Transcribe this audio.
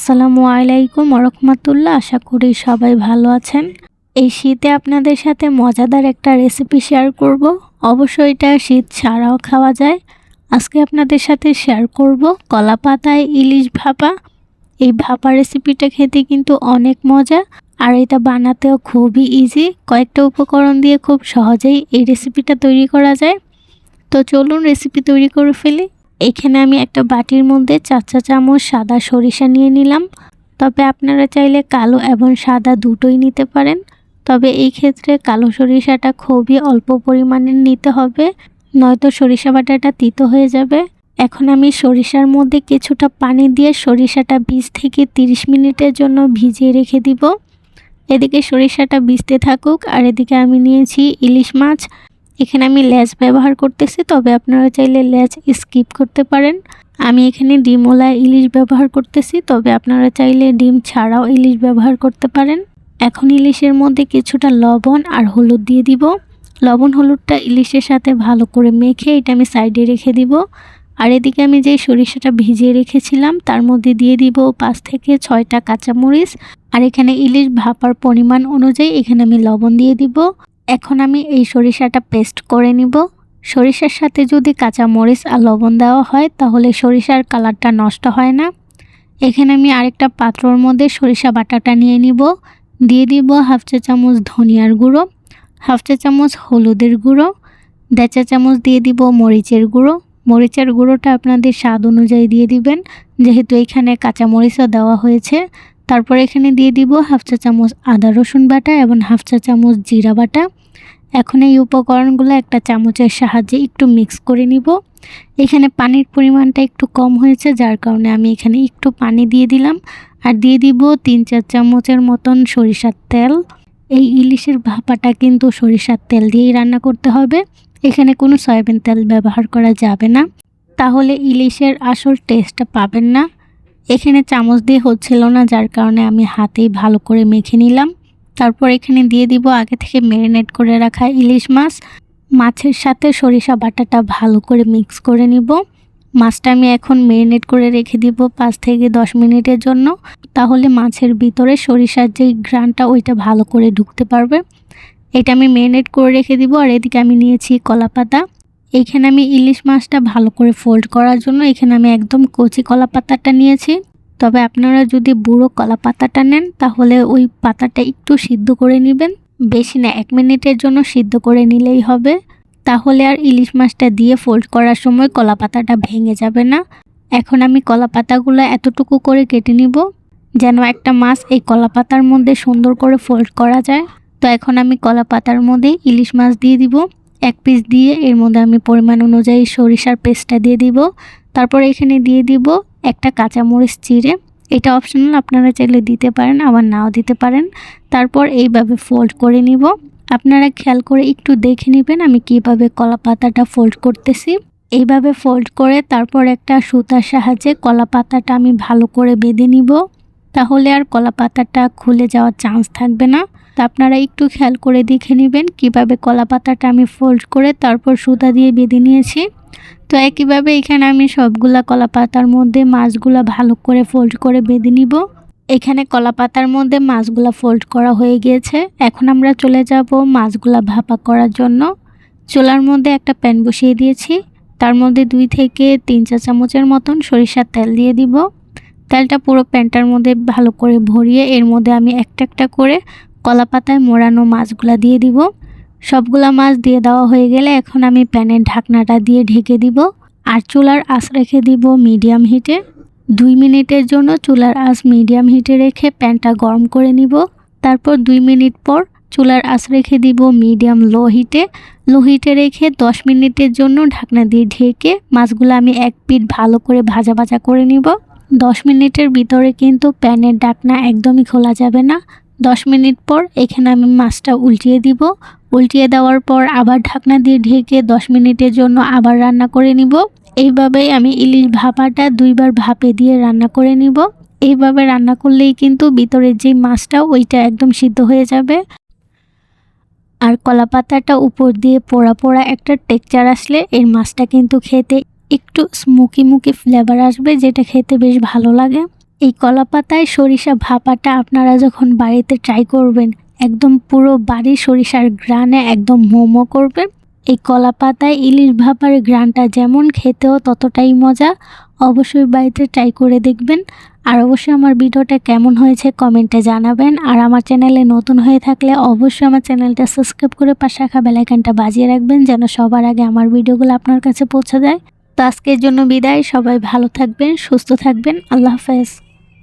আসসালামু আলাইকুম রহমতুল্লাহ আশা করি সবাই ভালো আছেন। এই শীতে আপনাদের সাথে মজাদার একটা রেসিপি শেয়ার করব। অবশ্যই এটা শীত ছাড়াও খাওয়া যায়। আজকে আপনাদের সাথে শেয়ার করব কলা পাতায় ইলিশ ভাপা। এই ভাপা রেসিপিটা খেতে কিন্তু অনেক মজা। আর এটা বানাতেও খুবই ইজি কয়েকটা উপকরণ দিয়ে খুব সহজেই এই রেসিপিটা তৈরি করা যায়। তো চলুন রেসিপি তৈরি করে ফেলি। এখানে আমি একটা বাটির মধ্যে চার চা চামচ সাদা সরিষা নিয়ে নিলাম। তবে আপনারা চাইলে কালো এবং সাদা দুটোই নিতে পারেন। তবে এই ক্ষেত্রে কালো সরিষাটা খুবই অল্প পরিমাণে নিতে হবে, নয়তো সরিষা বাটাটা তিতো হয়ে যাবে। এখন আমি সরিষার মধ্যে কিছুটা পানি দিয়ে সরিষাটা বিশ থেকে তিরিশ মিনিটের জন্য ভিজিয়ে রেখে দিব। এদিকে সরিষাটা ভিজতে থাকুক, আর এদিকে আমি নিয়েছি ইলিশ মাছ। এখানে আমি লেজ ব্যবহার করতেছি, তবে আপনারা চাইলে লেজ স্কিপ করতে পারেন। আমি এখানে ডিমওলা ইলিশ ব্যবহার করতেছি, তবে আপনারা চাইলে ডিম ছাড়াও ইলিশ ব্যবহার করতে পারেন। এখন ইলিশের মধ্যে কিছুটা লবণ আর হলুদ দিয়ে দিব। লবণ, হলুদটা ইলিশের সাথে ভালো করে মেখে এটা আমি সাইডে রেখে দিব। আর এদিকে আমি যে সরিষাটা ভিজিয়ে রেখেছিলাম, তার মধ্যে দিয়ে দিব পাঁচ থেকে ছয়টা কাঁচামরিচ। আর এখানে ইলিশ ভাপার পরিমাণ অনুযায়ী এখানে আমি লবণ দিয়ে দিব। এখন আমি এই সরিষাটা পেস্ট করে নিব। সরিষার সাথে যদি কাঁচা মরিচ আর লবণ দেওয়া হয়, তাহলে সরিষার কালারটা নষ্ট হয় না। এখানে আমি আরেকটা পাত্রর মধ্যে সরিষা বাটাটা নিয়ে নিব। দিয়ে দিব হাফ চা চামচ ধনিয়ার গুঁড়ো, হাফ চা চামচ হলুদের গুঁড়ো, দেড় চা চামচ দিয়ে দিব মরিচের গুঁড়ো। মরিচের গুঁড়োটা আপনাদের স্বাদ অনুযায়ী দিয়ে দিবেন। যেহেতু এখানে কাঁচা মরিচও দেওয়া হয়েছে তারপর এখানে দিয়ে দিব হাফ চা চামচ আদা রসুন বাটা এবং হাফ চা চামচ জিরা বাটা। এখন এই উপকরণগুলো একটা চামচের সাহায্যে একটু মিক্স করে নিব। এখানে পানির পরিমাণটা একটু কম হয়েছে, যার কারণে আমি এখানে একটু পানি দিয়ে দিলাম। আর দিয়ে দিব তিন চার চামচের মতন সরিষার তেল। এই ইলিশের ভাপাটা কিন্তু সরিষার তেল দিয়েই রান্না করতে হবে। এখানে কোনো সয়াবিন তেল ব্যবহার করা যাবে না। তাহলে ইলিশের আসল টেস্টটা পাবেন না। এখানে চামচ দিয়ে হচ্ছিল না, যার কারণে আমি হাতেই ভালো করে মেখে নিলাম। তারপর এখানে দিয়ে দিব আগে থেকে ম্যারিনেট করে রাখা ইলিশ মাছ। মাছের সাথে সরিষা বাটাটা ভালো করে মিক্স করে নিব। মাছটা আমি এখন ম্যারিনেট করে রেখে দিব পাঁচ থেকে দশ মিনিটের জন্য। তাহলে মাছের ভিতরে সরিষার যে গ্রানটা ওইটা ভালো করে ঢুকতে পারবে। এটা আমি ম্যারিনেট করে রেখে দিব, আর এদিকে আমি নিয়েছি কলা পাতা এইখানে আমি ইলিশ মাছটা ভালো করে ফোল্ড করার জন্য এখানে আমি একদম কচি কলা পাতাটা নিয়েছি। তবে আপনারা যদি বুড়ো কলা পাতাটা নেন, তাহলে ওই পাতাটা একটু সিদ্ধ করে নেবেন। বেশি না, এক মিনিটের জন্য সিদ্ধ করে নিলেই হবে। তাহলে আর ইলিশ মাছটা দিয়ে ফোল্ড করার সময় কলা পাতাটা ভেঙে যাবে না। এখন আমি কলা পাতাগুলো এতটুকু করে কেটে নিব, যেন একটা মাছ এই কলা পাতার মধ্যে সুন্দর করে ফোল্ড করা যায়। তো এখন আমি কলা পাতার মধ্যে ইলিশ মাছ দিয়ে দিব। এক পিস দিয়ে, এর মধ্যে আমি পরিমাণ অনুযায়ী সরিষার পেস্টটা দিয়ে দিব। তারপর এখানে দিয়ে দিব একটা কাঁচামরিচ চিড়ে। এটা অপশনাল আপনারা চাইলে দিতে পারেন, আবার নাও দিতে পারেন। তারপর এইভাবে ফোল্ড করে নিব। আপনারা খেয়াল করে একটু দেখে নেবেন আমি কীভাবে কলা পাতাটা ফোল্ড করতেছি। এইভাবে ফোল্ড করে তারপর একটা সুতার সাহায্যে কলা পাতাটা আমি ভালো করে বেঁধে নিব। তাহলে আর কলা পাতাটা খুলে যাওয়ার চান্স থাকবে না। আপনারা একটু খেয়াল করে দেখে নেবেন কীভাবে কলা পাতাটা আমি ফোল্ড করে তারপর সুতা দিয়ে বেঁধে নিয়েছি। তো একইভাবে এখানে আমি সবগুলা কলা পাতার মধ্যে মাছগুলা ভালো করে ফোল্ড করে বেঁধে নিব। এখানে কলা পাতার মধ্যে মাছগুলা ফোল্ড করা হয়ে গিয়েছে। এখন আমরা চলে যাব মাছগুলা ভাপা করার জন্য। চোলার মধ্যে একটা প্যান বসিয়ে দিয়েছি। তার মধ্যে দুই থেকে তিন চা চামচের মতন সরিষার তেল দিয়ে দিব। তেলটা পুরো প্যানটার মধ্যে ভালো করে ভরিয়ে এর মধ্যে আমি একটা একটা করে কলা পাতায় মোড়ানো মাছগুলা দিয়ে দিব। সবগুলা মাছ দিয়ে দেওয়া হয়ে গেলে এখন আমি প্যানের ঢাকনাটা দিয়ে ঢেকে দিব আর চুলার আঁচ রেখে দিব মিডিয়াম হিটে। দুই মিনিটের জন্য চুলার আঁচ মিডিয়াম হিটে রেখে প্যানটা গরম করে নিব। তারপর দুই মিনিট পর চুলার আঁচ রেখে দিব মিডিয়াম লো হিটে। লো হিটে রেখে দশ মিনিটের জন্য ঢাকনা দিয়ে ঢেকে মাছগুলো আমি এক পিঠ ভালো করে ভাজা ভাজা করে নিব। দশ মিনিটের ভিতরে কিন্তু প্যানের ডাকনা একদমই খোলা যাবে না। দশ মিনিট পর এখানে আমি মাছটা উল্টিয়ে দিব। উল্টিয়ে দেওয়ার পর আবার ঢাকনা দিয়ে ঢেকে দশ মিনিটের জন্য আবার রান্না করে নিব। এইভাবেই আমি ইলিশ ভাপাটা দুইবার ভাপে দিয়ে রান্না করে নিব। এইভাবে রান্না করলেই কিন্তু ভিতরের যে মাছটা ওইটা একদম সিদ্ধ হয়ে যাবে। আর কলা পাতাটা উপর দিয়ে পোড়া পোড়া একটা টেক্সচার আসলে এই মাছটা কিন্তু খেতে একটু স্মুকি মুকি ফ্লেভার আসবে, যেটা খেতে বেশ ভালো লাগে। এই কলা পাতায় সরিষা ভাপাটা আপনারা যখন বাড়িতে ট্রাই করবেন, একদম পুরো বাড়ি সরিষার গ্রানে একদম মোমো করবে। এই কলা পাতায় ইলিশ ভাপার গ্রানটা যেমন খেতেও ততটাই মজা, অবশ্যই বাড়িতে ট্রাই করে দেখবেন। আর অবশ্যই আমার ভিডিওটা কেমন হয়েছে কমেন্টে জানাবেন। আর আমার চ্যানেলে নতুন হয়ে থাকলে অবশ্যই আমার চ্যানেলটা সাবস্ক্রাইব করে পাশে রাখা বেলাইকানটা বাজিয়ে রাখবেন, যেন সবার আগে আমার ভিডিওগুলো আপনার কাছে পৌঁছে যায়। তো আজকের জন্য বিদায়, সবাই ভালো থাকবেন, সুস্থ থাকবেন, আল্লাহ হাফেজ।